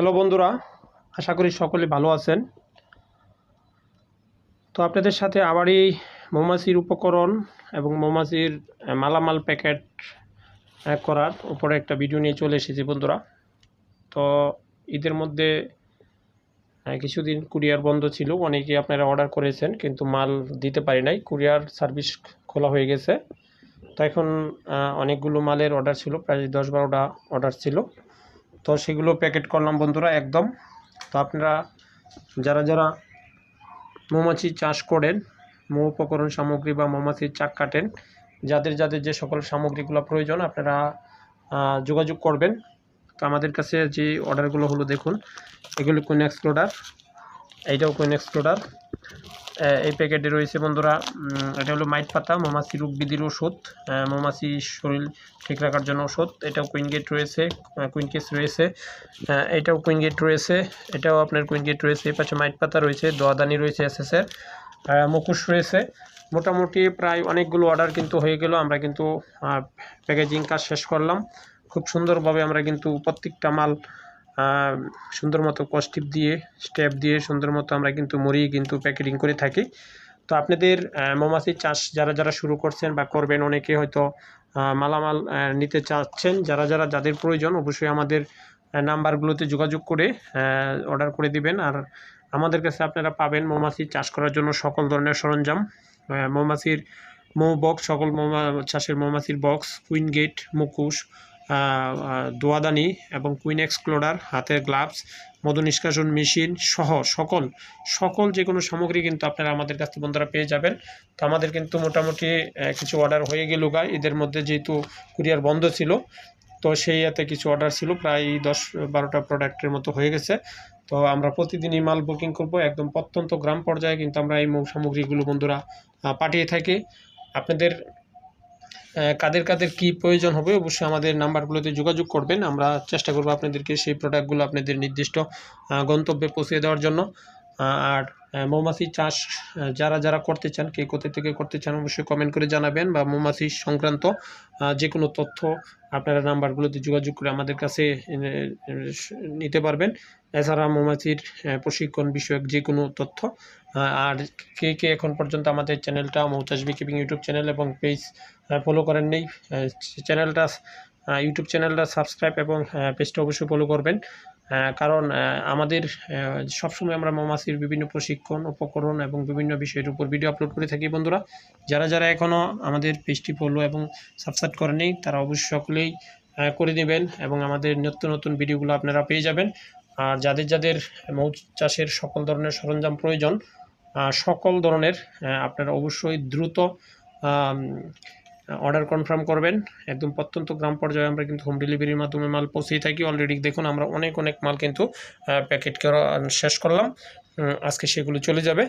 Hello বন্ধুরা, আশা করি সকলে ভালো আছেন। তো আপনাদের সাথে আবারই মৌমাছির উপকরণ এবং মৌমাছির মালামাল প্যাকেট করার উপরে একটা ভিডিও নিয়ে চলে এসেছি বন্ধুরা। তো ঈদের মধ্যে কিছুদিন কুরিয়ার বন্ধ ছিল, অনেকেই আপনারা অর্ডার করেছেন, কিন্তু মাল দিতে পারি নাই। কুরিয়ার সার্ভিস খোলা হয়ে গেছে। তো এখন অনেকগুলো মালের অর্ডার ছিল, প্রায় দশ বারোটা অর্ডার ছিল। তো সেগুলো প্যাকেট করলাম বন্ধুরা একদম। তো আপনারা যারা যারা মৌমাছি চাষ করেন, মৌ উপকরণ সামগ্রী বা মৌমাছির চাক কাটেন, যাদের যাদের যে সকল সামগ্রীগুলো প্রয়োজন আপনারা যোগাযোগ করবেন। তো আমাদের কাছে যে অর্ডারগুলো হলো দেখুন, এগুলো কোন এক্সপ্লোডার এইটাও কোন এক্সপ্লোডার এই প্যাকেটে রয়েছে বন্ধুরা এটা হলো মাইট পাতা মৌমাছি রোগ বিধির ওষুধ মৌমাছি শরীর ঠিক রাখার জন্য ওষুধ। এটাও কুইন গেট রয়েছে কুইনকেস রয়েছে। আহ, এটাও কুইনগেট রয়েছে এটাও আপনার কুইন গেট রয়েছে। এই পাশে মাইট পাতা রয়েছে দোয়াদানি রয়েছে এস এসএসের মুখোশ রয়েছে। মোটামুটি প্রায় অনেকগুলো অর্ডার কিন্তু হয়ে গেল আমরা কিন্তু প্যাকেজিং কাজ শেষ করলাম। খুব সুন্দরভাবে আমরা কিন্তু প্রত্যেকটা মাল সুন্দর মতো কস্টিপ দিয়ে স্টেপ দিয়ে সুন্দর মতো আমরা কিন্তু মরিয়ে কিন্তু প্যাকেটিং করে থাকি। তো আপনাদের মৌমাছির চাষ যারা যারা শুরু করছেন বা করবেন, অনেকে হয়তো মালামাল নিতে চাচ্ছেন। যারা যারা যাদের প্রয়োজন, অবশ্যই আমাদের নাম্বারগুলোতে যোগাযোগ করে অর্ডার করে দিবেন। আর আমাদের কাছে আপনারা পাবেন মৌমাছি চাষ করার জন্য সকল ধরনের সরঞ্জাম। মৌমাছির মৌ বক্স সকল মৌমা, চাষের মৌমাছির বক্স কুইন গেট মুকুশ দোয়াদানি এবং কুইন এক্সপ্লোডার হাতের গ্লাভস মধু নিষ্কাশন মেশিন সহ সকল সকল যে কোনো সামগ্রী কিন্তু আপনারা আমাদের কাছ থেকে বন্ধুরা পেয়ে যাবেন। তো আমাদের কিন্তু মোটামুটি কিছু অর্ডার হয়ে গেল গা। এদের মধ্যে যেহেতু কুরিয়ার বন্ধ ছিল, তো সেই হাতে কিছু অর্ডার ছিল, প্রায় দশ বারোটা প্রোডাক্টের মতো হয়ে গেছে। তো আমরা প্রতিদিনই মাল বুকিং করব, একদম প্রত্যন্ত গ্রাম পর্যায়ে কিন্তু আমরা এই সামগ্রীগুলো বন্ধুরা পাঠিয়ে থাকি। আপনাদের কাদের কাদের কি প্রয়োজন হবে, অবশ্যই আমাদের নাম্বারগুলোতে যোগাযোগ করবেন। আমরা চেষ্টা করব আপনাদেরকে সেই প্রোডাক্টগুলো আপনাদের নির্দিষ্ট গন্তব্যে পৌঁছে দেওয়ার জন্য। আর মৌমাছি চাষ যারা যারা করতে চান, কে কোথা থেকে করতে চান, অবশ্যই কমেন্ট করে জানাবেন বা মৌমাছি সংক্রান্ত যে কোনো তথ্য আপনারা নাম্বারগুলোতে যোগাযোগ করে আমাদের কাছে নিতে পারবেন। এছাড়া মৌমাছির প্রশিক্ষণ বিষয়ক যে কোনো তথ্য আর কে কে এখন পর্যন্ত আমাদের চ্যানেলটা মৌচাষ বিকিপিং ইউটিউব চ্যানেল এবং পেজ ফলো করেন নেই চ্যানেলটা ইউটিউব চ্যানেলটা সাবস্ক্রাইব এবং পেজটা অবশ্যই ফলো করবেন কারণ আমাদের সবসময় আমরা মৌমাছির বিভিন্ন প্রশিক্ষণ, উপকরণ এবং বিভিন্ন বিষয়ের উপর ভিডিও আপলোড করে থাকি বন্ধুরা। যারা যারা এখনও আমাদের পেজটি ফলো এবং সাবস্ক্রাইব করেনি তারা অবশ্যই সকলেই করে নেবেন এবং আমাদের নিত্য নতুন ভিডিওগুলো আপনারা পেয়ে যাবেন। আর যাদের যাদের মৌ চাষের সকল ধরনের সরঞ্জাম প্রয়োজন সকল ধরনের আপনারা অবশ্যই দ্রুত অর্ডার কনফার্ম করবেন। একদম প্রত্যন্ত গ্রাম পর্যায়ে আমরা কিন্তু হোম ডেলিভারির মাধ্যমে মাল পৌঁছেই থাকি। অলরেডি দেখুন আমরা অনেক অনেক মাল কিন্তু প্যাকেট করা শেষ করলাম। আজকে সেগুলো চলে যাবে।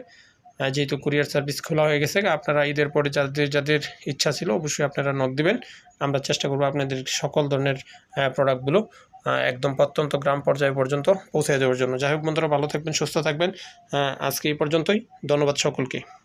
যেহেতু কুরিয়ার সার্ভিস খোলা হয়ে গেছে, আপনারা ঈদের পরে যাদের যাদের ইচ্ছা ছিল অবশ্যই আপনারা নক দেবেন। আমরা চেষ্টা করব আপনাদের সকল ধরনের প্রোডাক্টগুলো একদম প্রত্যন্ত গ্রাম পর্যায় পর্যন্ত পৌঁছে দেওয়ার জন্য। যাই হোক বন্ধুরা, ভালো থাকবেন, সুস্থ থাকবেন। আজকে এই পর্যন্তই। ধন্যবাদ সকলকে।